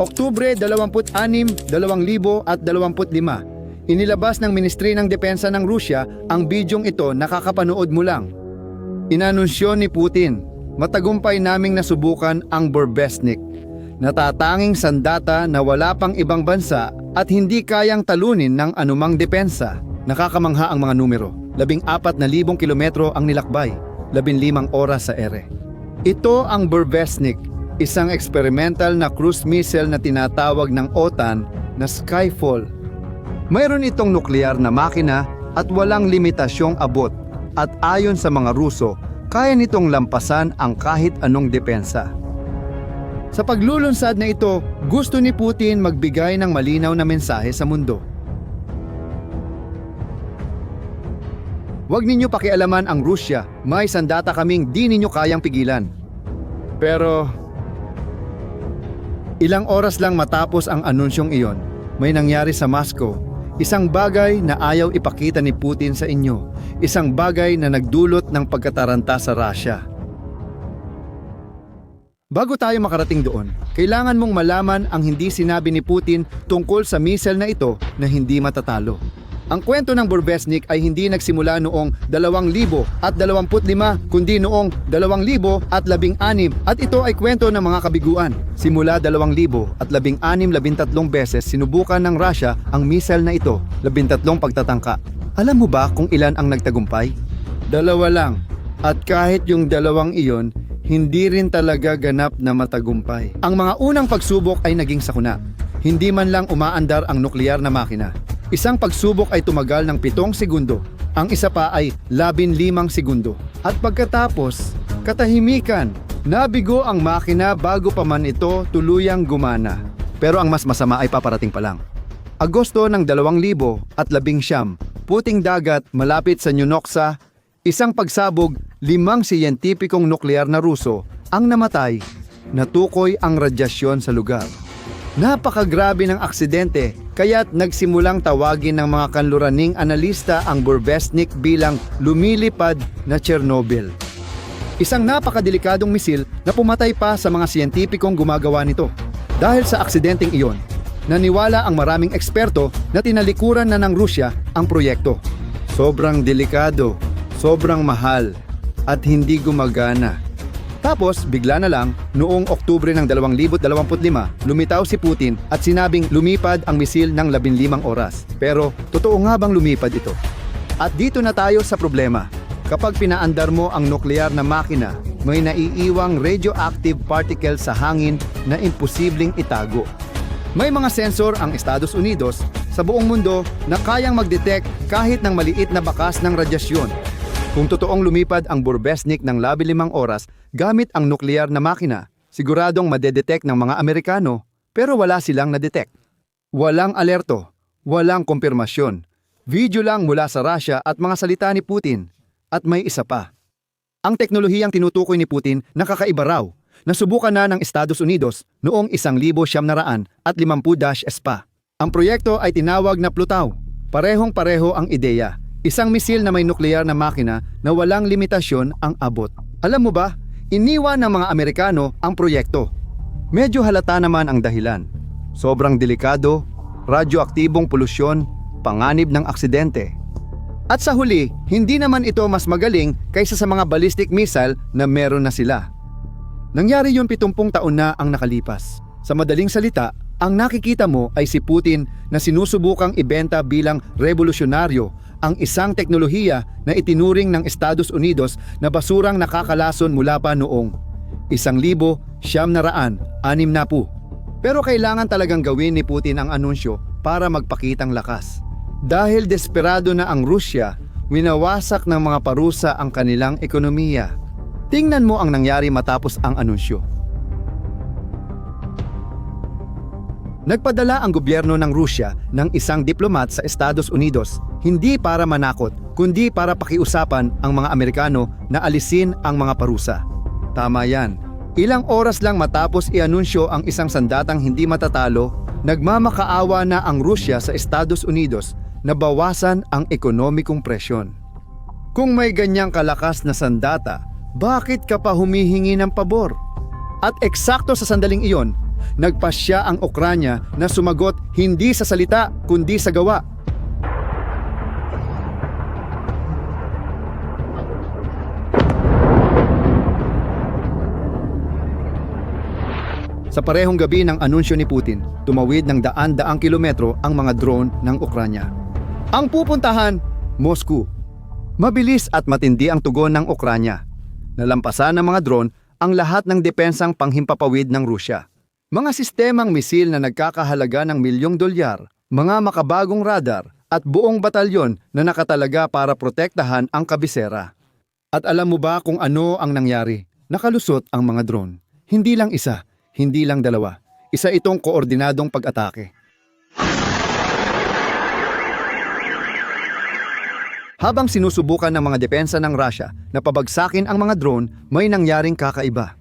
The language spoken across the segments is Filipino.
Oktubre 26, 2025, inilabas ng Ministry ng Depensa ng Rusya ang bidyong ito nakakapanood mo lang. Inanunsyo ni Putin, matagumpay naming nasubukan ang Burbesnik. Natatanging sandata na wala pang ibang bansa at hindi kayang talunin ng anumang depensa. Nakakamangha ang mga numero. Labing apat na libong kilometro ang nilakbay. Labing limang oras sa ere. Ito ang Burbesnik, isang experimental na cruise missile na tinatawag ng OTAN na Skyfall. Mayroon itong nuklear na makina at walang limitasyong abot at ayon sa mga Ruso, kaya nitong lampasan ang kahit anong depensa. Sa paglulunsad na ito, gusto ni Putin magbigay ng malinaw na mensahe sa mundo. Huwag ninyo pakialaman ang Rusya, may sandata kaming di ninyo kayang pigilan. Pero, ilang oras lang matapos ang anunsyong iyon, may nangyari sa Moscow. Isang bagay na ayaw ipakita ni Putin sa inyo. Isang bagay na nagdulot ng pagkataranta sa Russia. Bago tayo makarating doon, kailangan mong malaman ang hindi sinabi ni Putin tungkol sa missile na ito na hindi matatalo. Ang kwento ng Burbesnik ay hindi nagsimula noong 2025 kundi noong 2016 at ito ay kwento ng mga kabiguan. Simula 2000 at 16-13 beses sinubukan ng Russia ang missile na ito, 13 pagtatangka. Alam mo ba kung ilan ang nagtagumpay? Dalawa lang. At kahit yung dalawang iyon, hindi rin talaga ganap na matagumpay. Ang mga unang pagsubok ay naging sakuna. Hindi man lang umaandar ang nuklear na makina. Isang pagsubok ay tumagal ng pitong segundo. Ang isa pa ay labin limang segundo. At pagkatapos, katahimikan, nabigo ang makina bago pa man ito tuluyang gumana. Pero ang mas masama ay paparating pa lang. Agosto ng 2000 at labing siyam, puting dagat malapit sa Nyunoksa, isang pagsabog, limang siyentipikong nuklear na Ruso ang namatay, natukoy ang radyasyon sa lugar. Napakagrabe ng aksidente kaya't nagsimulang tawagin ng mga kanluraning analista ang Burbesnik bilang lumilipad na Chernobyl. Isang napakadelikadong misil na pumatay pa sa mga siyentipikong gumagawa nito. Dahil sa aksidenteng iyon, naniwala ang maraming eksperto na tinalikuran na ng Rusya ang proyekto. Sobrang delikado, sobrang mahal, at hindi gumagana. Tapos, bigla na lang, noong Oktubre ng 2025, lumitaw si Putin at sinabing lumipad ang misil ng 15 oras. Pero, totoo nga bang lumipad ito? At dito na tayo sa problema. Kapag pinaandar mo ang nuklear na makina, may naiiwang radioactive particle sa hangin na imposibleng itago. May mga sensor ang Estados Unidos sa buong mundo na kayang mag-detect kahit ng maliit na bakas ng radyasyon. Kung totoong lumipad ang Burbesnik ng 15 oras gamit ang nuklear na makina, siguradong madedetect ng mga Amerikano pero wala silang na-detect. Walang alerto, walang kompirmasyon. Video lang mula sa Russia at mga salita ni Putin. At may isa pa. Ang teknolohiyang tinutukoy ni Putin nakakaiba raw. Nasubukan na ng Estados Unidos noong 1,900 at 50 SPA. Ang proyekto ay tinawag na Plutaw. Parehong-pareho ang ideya. Isang misil na may nuklear na makina na walang limitasyon ang abot. Alam mo ba, iniwan ng mga Amerikano ang proyekto. Medyo halata naman ang dahilan. Sobrang delikado, radyoaktibong polusyon, panganib ng aksidente. At sa huli, hindi naman ito mas magaling kaysa sa mga ballistic missile na meron na sila. Nangyari yun 70 taon na ang nakalipas. Sa madaling salita, ang nakikita mo ay si Putin na sinusubukang ibenta bilang revolusyonaryo ang isang teknolohiya na itinuring ng Estados Unidos na basurang nakakalason mula pa noong isang libo siyam na raan, anim na pu. Pero kailangan talagang gawin ni Putin ang anunsyo para magpakitang lakas. Dahil desperado na ang Rusya, winawasak ng mga parusa ang kanilang ekonomiya. Tingnan mo ang nangyari matapos ang anunsyo. Nagpadala ang gobyerno ng Rusya ng isang diplomat sa Estados Unidos hindi para manakot kundi para pakiusapan ang mga Amerikano na alisin ang mga parusa. Tama yan. Ilang oras lang matapos i-anunsyo ang isang sandatang hindi matatalo, nagmamakaawa na ang Rusya sa Estados Unidos na bawasan ang ekonomikong presyon. Kung may ganyang kalakas na sandata, bakit ka pa humihingi ng pabor? At eksakto sa sandaling iyon, Nagpasya ang Ukranya na sumagot hindi sa salita kundi sa gawa. Sa parehong gabi ng anunsyo ni Putin, tumawid ng daan-daang kilometro ang mga drone ng Ukranya. Ang pupuntahan, Moscow. Mabilis at matindi ang tugon ng Ukranya. Nalampasan ng mga drone ang lahat ng depensang panghimpapawid ng Rusya. Mga sistemang misil na nagkakahalaga ng milyong dolyar, mga makabagong radar at buong batalyon na nakatalaga para protektahan ang kabisera. At alam mo ba kung ano ang nangyari? Nakalusot ang mga drone. Hindi lang isa, hindi lang dalawa. Isa itong koordinadong pag-atake. Habang sinusubukan ng mga depensa ng Russia na pabagsakin ang mga drone, may nangyaring kakaiba.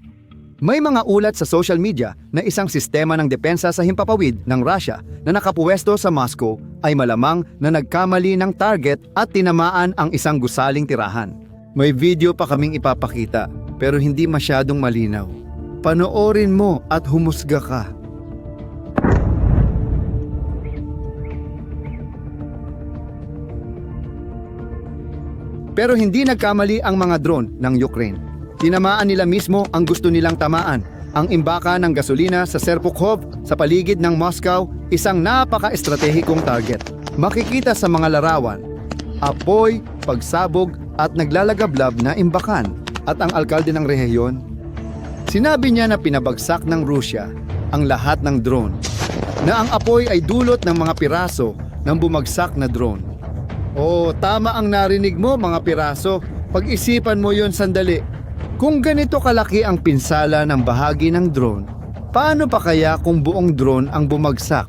May mga ulat sa social media na isang sistema ng depensa sa himpapawid ng Russia na nakapuwesto sa Moscow ay malamang na nagkamali ng target at tinamaan ang isang gusaling tirahan. May video pa kaming ipapakita pero hindi masyadong malinaw. Panoorin mo at humusga ka. Pero hindi nagkamali ang mga drone ng Ukraine. Tinamaan nila mismo ang gusto nilang tamaan, ang imbaka ng gasolina sa Serpukhov sa paligid ng Moscow, isang napaka-estratehikong target. Makikita sa mga larawan, apoy, pagsabog at naglalagablab na imbakan at ang alkalde ng rehiyon. Sinabi niya na pinabagsak ng Rusya ang lahat ng drone, na ang apoy ay dulot ng mga piraso ng bumagsak na drone. Oo, tama ang narinig mo mga piraso. Pag-isipan mo yon sandali. Kung ganito kalaki ang pinsala ng bahagi ng drone, paano pa kaya kung buong drone ang bumagsak?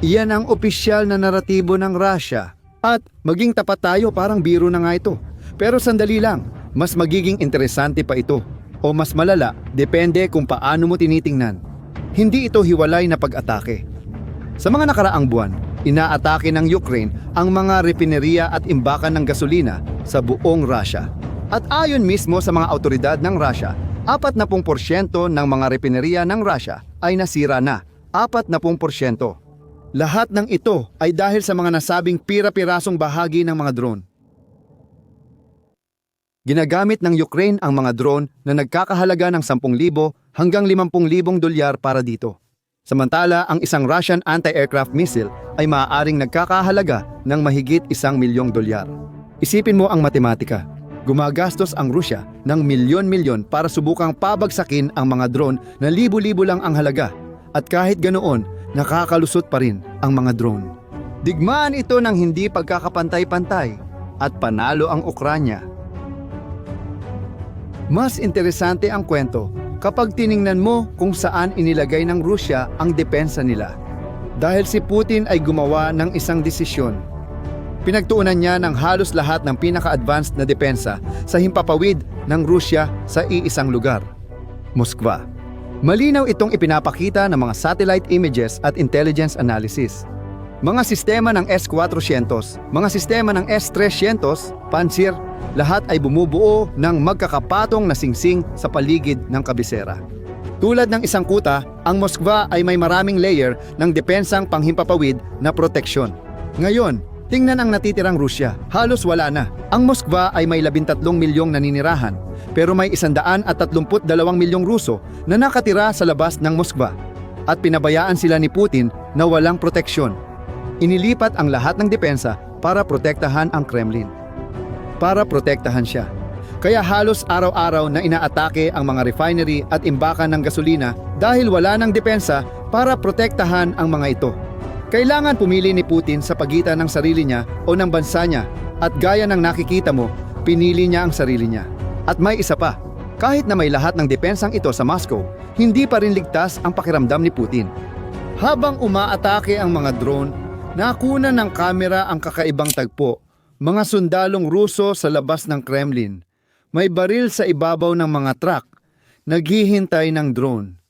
Iyan ang opisyal na naratibo ng Russia. At maging tapat tayo parang biro na nga ito. Pero sandali lang, mas magiging interesante pa ito. O mas malala, depende kung paano mo tinitingnan. Hindi ito hiwalay na pag-atake. Sa mga nakaraang buwan, inaatake ng Ukraine ang mga refineria at imbakan ng gasolina sa buong Russia. At ayon mismo sa mga autoridad ng Russia, 40% ng mga refineria ng Russia ay nasira na. 40%. Lahat ng ito ay dahil sa mga nasabing pira-pirasong bahagi ng mga drone. Ginagamit ng Ukraine ang mga drone na nagkakahalaga ng 10,000 hanggang 50,000 dolyar para dito. Samantala, ang isang Russian anti-aircraft missile ay maaaring nagkakahalaga ng mahigit isang milyong dolyar. Isipin mo ang matematika. Gumagastos ang Rusya ng milyon-milyon para subukang pabagsakin ang mga drone na libo-libo lang ang halaga. At kahit ganoon, nakakalusot pa rin ang mga drone. Digmaan ito ng hindi pagkakapantay-pantay at panalo ang Ukranya. Mas interesante ang kwento kapag tiningnan mo kung saan inilagay ng Rusya ang depensa nila. Dahil si Putin ay gumawa ng isang desisyon. Pinagtuunan niya ng halos lahat ng pinaka-advanced na depensa sa himpapawid ng Rusya sa iisang lugar, Moskva. Malinaw itong ipinapakita ng mga satellite images at intelligence analysis. Mga sistema ng S-400, mga sistema ng S-300, Pantsir, lahat ay bumubuo ng magkakapatong na singsing sa paligid ng kabisera. Tulad ng isang kuta, ang Moskva ay may maraming layer ng depensang panghimpapawid na proteksyon. Ngayon, tingnan ang natitirang Rusya. Halos wala na. Ang Moskva ay may 13 milyong naninirahan, pero may 132 milyong Ruso na nakatira sa labas ng Moskva. At pinabayaan sila ni Putin na walang proteksyon. Inilipat ang lahat ng depensa para protektahan ang Kremlin. Para protektahan siya. Kaya halos araw-araw na inaatake ang mga refinery at imbakan ng gasolina dahil wala ng depensa para protektahan ang mga ito. Kailangan pumili ni Putin sa pagitan ng sarili niya o ng bansa niya at gaya ng nakikita mo, pinili niya ang sarili niya. At may isa pa, kahit na may lahat ng depensang ito sa Moscow, hindi pa rin ligtas ang pakiramdam ni Putin. Habang umaatake ang mga drone, nakuna ng kamera ang kakaibang tagpo. Mga sundalong Ruso sa labas ng Kremlin. May baril sa ibabaw ng mga truck. Naghihintay ng drone.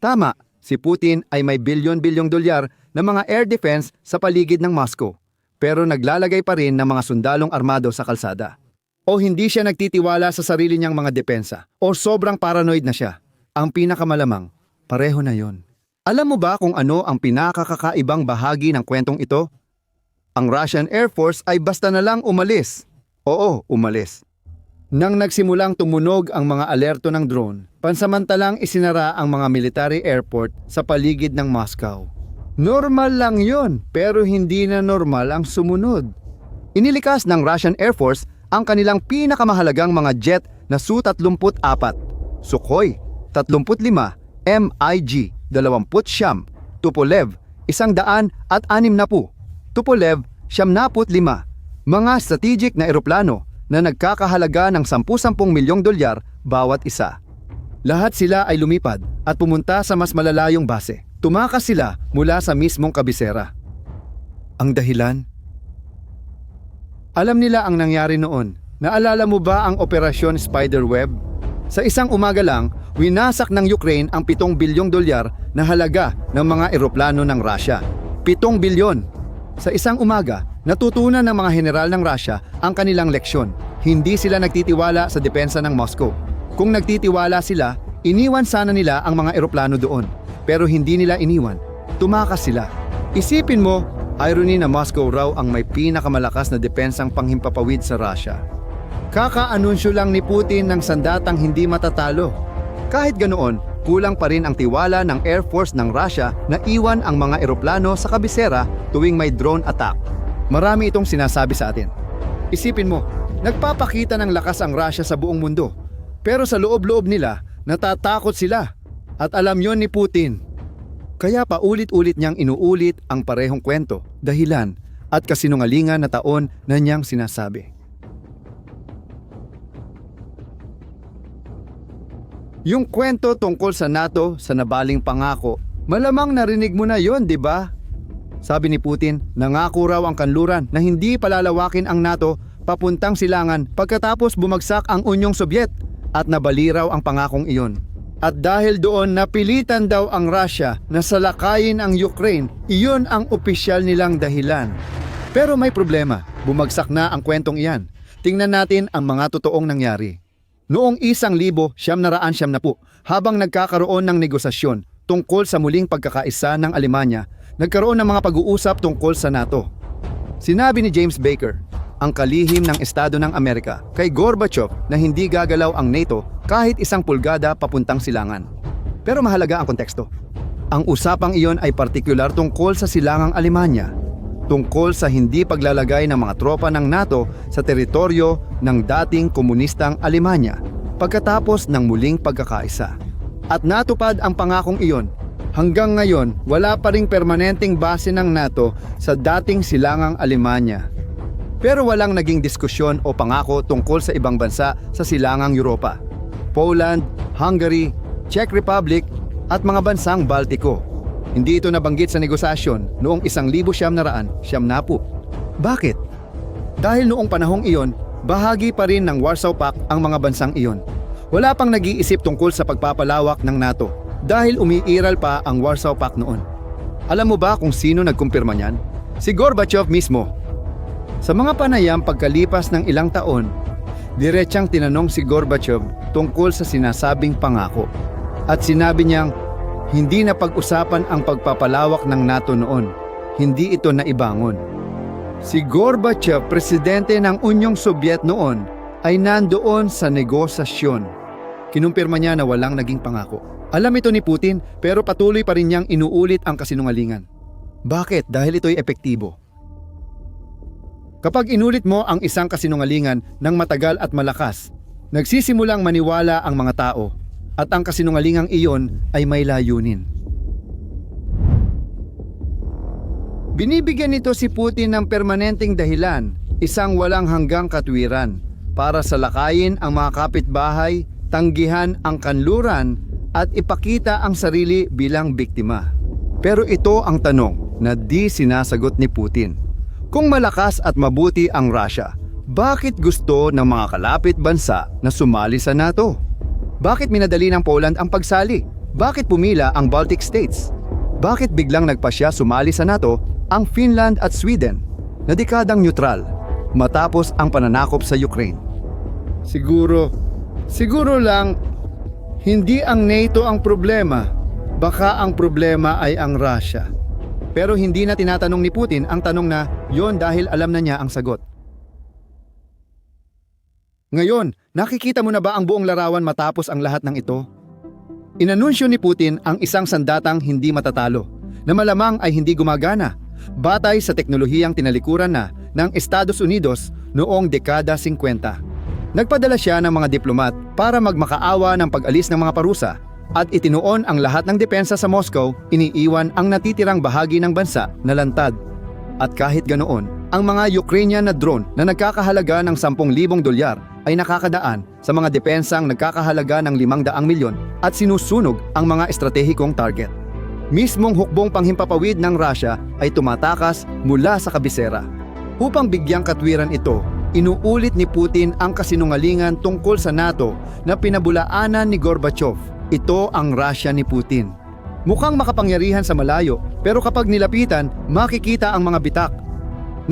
Tama, si Putin ay may bilyon-bilyong dolyar na mga air defense sa paligid ng Moscow. Pero naglalagay pa rin ng mga sundalong armado sa kalsada. O hindi siya nagtitiwala sa sarili niyang mga depensa. O sobrang paranoid na siya. Ang pinakamalamang, pareho na yon. Alam mo ba kung ano ang pinakakakaibang bahagi ng kwentong ito? Ang Russian Air Force ay basta na lang umalis. Oo, umalis. Nang nagsimulang tumunog ang mga alerto ng drone, pansamantalang isinara ang mga military airport sa paligid ng Moscow. Normal lang yon, pero hindi na normal ang sumunod. Inilikas ng Russian Air Force ang kanilang pinakamahalagang mga jet na Su-34, Sukhoi 35, MiG 20 Tupolev 100 at 60, Tupolev 75, mga strategic na eroplano na nagkakahalaga ng 10-10 milyong dolyar bawat isa. Lahat sila ay lumipad at pumunta sa mas malalayong base. Tumakas sila mula sa mismong kabisera. Ang dahilan? Alam nila ang nangyari noon. Naalala mo ba ang Operasyon Spiderweb? Sa isang umaga lang, winasak ng Ukraine ang 7 bilyong dolyar na halaga ng mga eroplano ng Russia. 7 bilyon! Sa isang umaga, natutunan ng mga general ng Russia ang kanilang leksyon. Hindi sila nagtitiwala sa depensa ng Moscow. Kung nagtitiwala sila, iniwan sana nila ang mga eroplano doon. Pero hindi nila iniwan. Tumakas sila. Isipin mo, irony na Moscow raw ang may pinakamalakas na depensang panghimpapawid sa Russia. Kaka-anunsyo lang ni Putin ng sandatang hindi matatalo. Kahit ganoon, kulang pa rin ang tiwala ng Air Force ng Russia na iwan ang mga eroplano sa kabisera tuwing may drone attack. Marami itong sinasabi sa atin. Isipin mo, nagpapakita ng lakas ang Russia sa buong mundo. Pero sa loob-loob nila, natatakot sila. At alam yon ni Putin. Kaya paulit-ulit niyang inuulit ang parehong kwento, dahilan at kasinungalingan na taon na niyang sinasabi. Yung kwento tungkol sa NATO sa nabaling pangako, malamang narinig mo na yon, di ba? Sabi ni Putin, nangako raw ang kanluran na hindi palalawakin ang NATO papuntang silangan pagkatapos bumagsak ang Unyong Sobyet at nabali raw ang pangakong iyon. At dahil doon napilitan daw ang Russia na salakayin ang Ukraine, iyon ang opisyal nilang dahilan. Pero may problema, bumagsak na ang kwentong iyan. Tingnan natin ang mga totoong nangyari. Noong isang libo, siyam na raan siyam na po, habang nagkakaroon ng negosasyon tungkol sa muling pagkakaisa ng Alemanya, nagkaroon ng mga pag-uusap tungkol sa NATO. Sinabi ni James Baker, ang kalihim ng Estado ng Amerika kay Gorbachev na hindi gagalaw ang NATO kahit isang pulgada papuntang silangan. Pero mahalaga ang konteksto. Ang usapang iyon ay partikular tungkol sa silangang Alemanya, tungkol sa hindi paglalagay ng mga tropa ng NATO sa teritoryo ng dating komunistang Alemanya pagkatapos ng muling pagkakaisa. At natupad ang pangakong iyon. Hanggang ngayon, wala pa ring permanenteng base ng NATO sa dating silangang Alemanya. Pero walang naging diskusyon o pangako tungkol sa ibang bansa sa silangang Europa. Poland, Hungary, Czech Republic at mga bansang Baltiko. Hindi ito nabanggit sa negosasyon noong isang libo siyam na raan siyam na po. Bakit? Dahil noong panahong iyon, bahagi pa rin ng Warsaw Pact ang mga bansang iyon. Wala pang nag-iisip tungkol sa pagpapalawak ng NATO dahil umiiral pa ang Warsaw Pact noon. Alam mo ba kung sino nagkumpirma niyan? Si Gorbachev mismo sa mga panayam pagkalipas ng ilang taon, diretsang tinanong si Gorbachev tungkol sa sinasabing pangako. At sinabi niyang, hindi na pag-usapan ang pagpapalawak ng NATO noon. Hindi ito naibangon. Si Gorbachev, presidente ng Unyong Sobyet noon, ay nandoon sa negosasyon. Kinumpirma niya na walang naging pangako. Alam ito ni Putin pero patuloy pa rin niyang inuulit ang kasinungalingan. Bakit? Dahil ito'y epektibo. Kapag inulit mo ang isang kasinungalingan ng matagal at malakas, nagsisimulang maniwala ang mga tao at ang kasinungalingang iyon ay may layunin. Binibigyan nito si Putin ng permanenteng dahilan, isang walang hanggang katwiran, para salakayin ang mga kapitbahay, tanggihan ang kanluran at ipakita ang sarili bilang biktima. Pero ito ang tanong na di sinasagot ni Putin. Kung malakas at mabuti ang Russia, bakit gusto ng mga kalapit bansa na sumali sa NATO? Bakit minadali ng Poland ang pagsali? Bakit pumila ang Baltic States? Bakit biglang nagpasya sumali sa NATO ang Finland at Sweden na dekadang neutral matapos ang pananakop sa Ukraine? Siguro, siguro lang hindi ang NATO ang problema. Baka ang problema ay ang Russia. Pero hindi na tinatanong ni Putin ang tanong na yon dahil alam na niya ang sagot. Ngayon, nakikita mo na ba ang buong larawan matapos ang lahat ng ito? Inanunsyo ni Putin ang isang sandatang hindi matatalo, na malamang ay hindi gumagana, batay sa teknolohiyang tinalikuran na ng Estados Unidos noong dekada 50. Nagpadala siya ng mga diplomat para magmakaawa ng pag-alis ng mga parusa at itinuon ang lahat ng depensa sa Moscow, iniiwan ang natitirang bahagi ng bansa na lantad. At kahit ganoon, ang mga Ukrainian na drone na nagkakahalaga ng 10,000 dolyar ay nakakadaan sa mga depensang nagkakahalaga ng 500 milyon at sinusunog ang mga estratehikong target. Mismong hukbong panghimpapawid ng Russia ay tumatakas mula sa kabisera. Upang bigyang katwiran ito, inuulit ni Putin ang kasinungalingan tungkol sa NATO na pinabulaanan ni Gorbachev. Ito ang Russia ni Putin. Mukhang makapangyarihan sa malayo, pero kapag nilapitan, makikita ang mga bitak.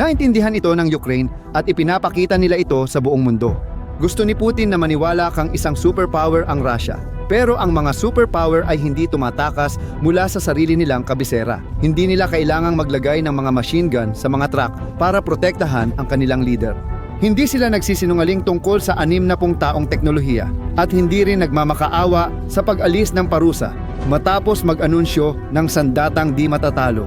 Naintindihan ito ng Ukraine at ipinapakita nila ito sa buong mundo. Gusto ni Putin na maniwala kang isang superpower ang Russia. Pero ang mga superpower ay hindi tumatakas mula sa sarili nilang kabisera. Hindi nila kailangang maglagay ng mga machine gun sa mga truck para protektahan ang kanilang leader. Hindi sila nagsisinungaling tungkol sa anim na pung taong teknolohiya at hindi rin nagmamakaawa sa pag-alis ng parusa matapos mag-anunsyo ng sandatang di matatalo.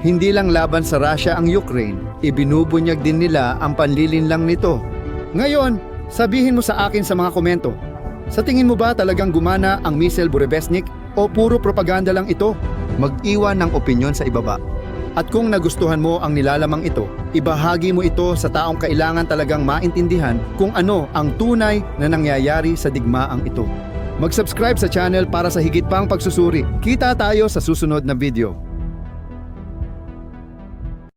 Hindi lang laban sa Russia ang Ukraine, ibinubunyag din nila ang panlilinlang nito. Ngayon, sabihin mo sa akin sa mga komento, sa tingin mo ba talagang gumana ang missile Burevestnik o puro propaganda lang ito? Mag-iwan ng opinyon sa ibaba. At kung nagustuhan mo ang nilalamang ito, ibahagi mo ito sa taong kailangan talagang maintindihan kung ano ang tunay na nangyayari sa digmaang ito. Mag-subscribe sa channel para sa higit pang pagsusuri. Kita tayo sa susunod na video.